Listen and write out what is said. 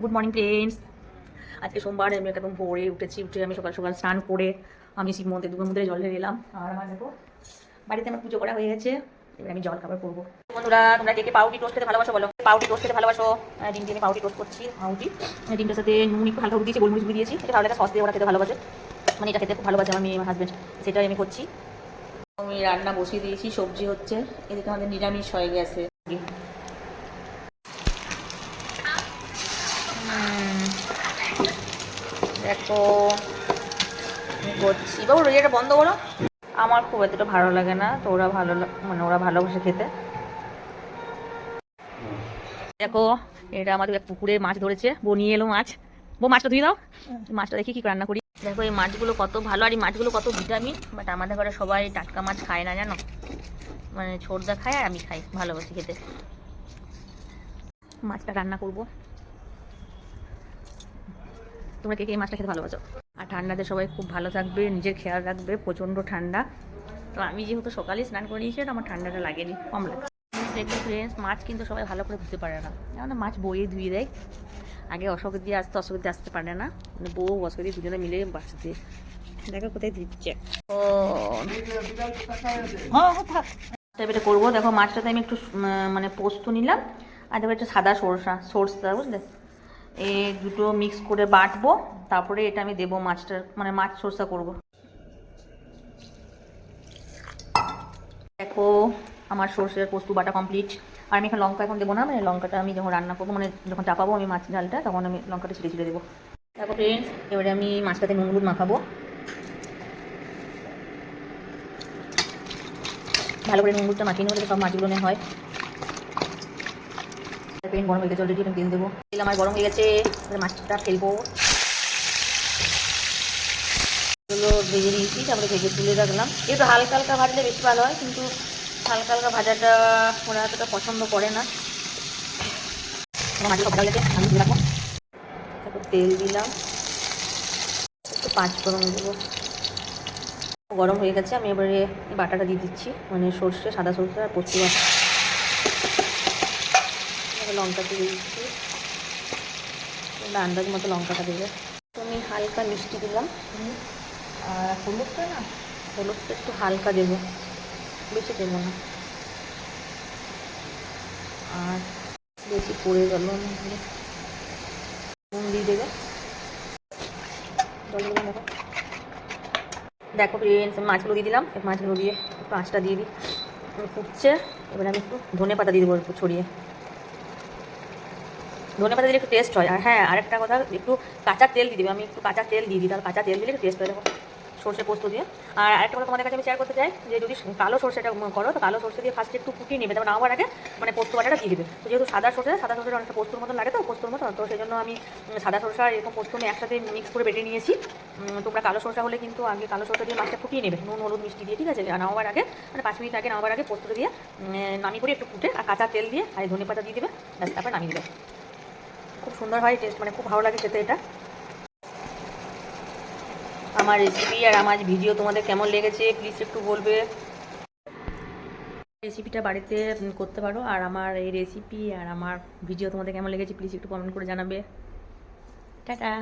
Good morning friends আজকে সোমবার আমি একদম ভোরে উঠেছি উঠে আমি সকাল সকাল স্নান করে আমি শিব মন্দির দুপুর মন্দিরে জল ঢেলে এলাম আর আমার দেখো বাড়িতে আমার পুজো করা হয়ে গেছে এবার আমি জল খাবার করব। বন্ধুরা তোমরা কে পাউটি টোস্ট খেতে ভালোবাসো বলো? পাউটি টোস্ট খেতে ভালোবাসো? আহ, ডিম দিয়ে আমি পাউটি টোস্ট করছি পাউটি ডিমটার সাথে নুন একটু হালকা দিয়েছি গোলমরিচ দিয়েছি। এটা ভালো লাগে সস দিয়ে ওরা খেতে ভালোবাসে। মানে এটা খেতে খুব ভালোবাসে মেয়ে আমার হাজব্যান্ড সেটাই আমি করছি। আমি রান্না বসিয়ে দিয়েছি সবজি হচ্ছে। এদিকে আমাদের নিরামিষ হয়ে গেছে। দেখো করছি। বাবু রেডিটা বন্ধ করো। আমার খুব এতটা ভালো লাগে না তো ওরা ভালো মানে ওরা ভালোবাসে খেতে। দেখো এটা আমাদের পুকুরে মাছ ধরেছে বউ নিয়ে এলো মাছ। বউ মাছটা ধুয়ে দাও। মাছটা দেখি কি রান্না করি। দেখো এই মাছগুলো কত ভালো আর এই মাছগুলো কত ভিটামিন। বাট আমাদের ঘরে সবাই টাটকা মাছ খায় না জানো? মানে ছোটদা খায় আর আমি খাই ভালোবাসি খেতে। মাছটা রান্না করব। তোমরা কে কে এই মাছটা খেতে ভালোবাসো? আর ঠান্ডাতে সবাই খুব ভালো থাকবে, নিজের খেয়াল রাখবে, প্রচণ্ড ঠান্ডা। তো আমি যেহেতু সকালে স্নান করে নিয়েছি আমার ঠান্ডাটা লাগেনি, কম লাগে ফ্রেন্ডস মাছ কিন্তু সবাই ভালো করে ধুতে পারে না। কেননা মাছ বইয়ে ধুয়ে দেয়। আগে অশোক দিয়ে আসতে, অশোক দিয়ে আসতে পারে না। মানে বউ, অশোক দিয়ে দুজনে মিলে বাসতে দেখো কোথায় দিচ্ছে ও। এটা করব। দেখো মাছটাতে আমি একটু মানে পোস্ত নিলাম, আর দেখো একটু সাদা সরষা সরষা, বুঝলে? এই দুটো মিক্স করে বাটবো, তারপরে এটা আমি দেবো মাছটার মানে মাছ সরষা করব। দেখো, আমার সর্ষের পোস্ত বাটা কমপ্লিট আর আমি এখন লঙ্কা এখন দেবো না মানে লঙ্কাটা আমি যখন রান্না করব মানে যখন চাপাবো আমি মাছ ঝালটা, তখন আমি লঙ্কাটা ছিঁড়ে ছিঁড়ে দেবো। দেখো ফ্রেন্ডস এবারে আমি মাছটাতে নুন হলুদ মাখাবো। ভালো করে নুন হলুদটা মাখিয়ে নেব সব মাছগুলো হয়। পেন গরম হয়ে গেছে অলরেডি আমি তেল দেবো। তেল আমার গরম হয়ে গেছে মাছটা ফেলব। এগুলো ভেজে নিয়েছি, তারপরে ভেজে তুলে রাখলাম। একটু হালকা হালকা ভাজলে বেশি ভালো হয়, কিন্তু হালকা হালকা ভাজাটা ওরা এতটা পছন্দ করে না। মাঝে ভাজা গেছে, আমি রাখব। তারপর তেল দিলাম। একটু পাঁচ গরম দেবো। গরম হয়ে গেছে, আমি এবারে বাটাটা দিয়ে দিচ্ছি মানে সর্ষে, সাদা সর্ষে আর পোস্ত লঙ্কাটা দিয়ে দিচ্ছি। আন্দাজ মতো লঙ্কাটা দেবে। আমি হালকা মিষ্টি দিলাম। আর হলুদটা না, হলুদটা একটু হালকা দেবো। বেশি দেবো না। আর বেশি পড়ে গেল নুন দিয়ে দেবে। দেখো ফ্রেন্ডস মাছগুলো দিয়ে দিলাম। মাছগুলো দিয়ে একটু আঁচটা দিয়ে দিই। ফুটছে। এবারে আমি একটু ধনে পাতা দিয়ে দেবো ছড়িয়ে। ধনে পাতা দিলে একটু টেস্ট হয়। আর হ্যাঁ আরেকটা কথা, একটু কাঁচা তেল দিয়ে দেবে। আমি একটু কাঁচা তেল দিয়ে দিই, তাহলে কাঁচা তেল দিলে একটু টেস্ট হয়। দেখো, সর্ষে পোস্ত দিয়ে। আর আরেকটা কথা তোমাদের কাছে আমি শেয়ার করতে চাই, যে যদি কালো সর্ষেটা করো, তো কালো সর্ষে দিয়ে ফার্স্ট একটু ফুটিয়ে নেবে। তারপর নামাবার আগে মানে পোস্ত বাটাটা দিয়ে দেবে। তো যেহেতু সাদা সর্ষে, সাদা সর্ষেটা অনেকটা পোস্তর মতন লাগে তো, পোস্তর মতন, তো সেই জন্য আমি সাদা সর্ষে আর এরকম পোস্ত আমি একসাথে মিক্স করে বেটে নিয়েছি। তোমরা কালো সর্ষা হলে কিন্তু আগে কালো সর্ষে দিয়ে মাছটা ফুটিয়ে নেবে। নুন, হলুদ, মিষ্টি দিয়ে, ঠিক আছে? আর নামাবার আগে মানে পাঁচ মিনিট আগে নামাবার আগে পোস্তটা দিয়ে নামিয়ে করে একটু ফুটে আর কাঁচা তেল দিয়ে আর ধনে পাতা দিয়ে দেবে। ব্যাস, তারপর নামিয়ে দেবে। খুব সুন্দর হয়, টেস্ট মানে খুব ভালো লাগে খেতে এটা। আমার রেসিপি আর আমার ভিডিও তোমাদের কেমন লেগেছে প্লিজ একটু বলবে। রেসিপিটা বাড়িতে করতে পারো। আর আমার এই রেসিপি আর আমার ভিডিও তোমাদের কেমন লেগেছে প্লিজ একটু কমেন্ট করে জানাবে। টাটা!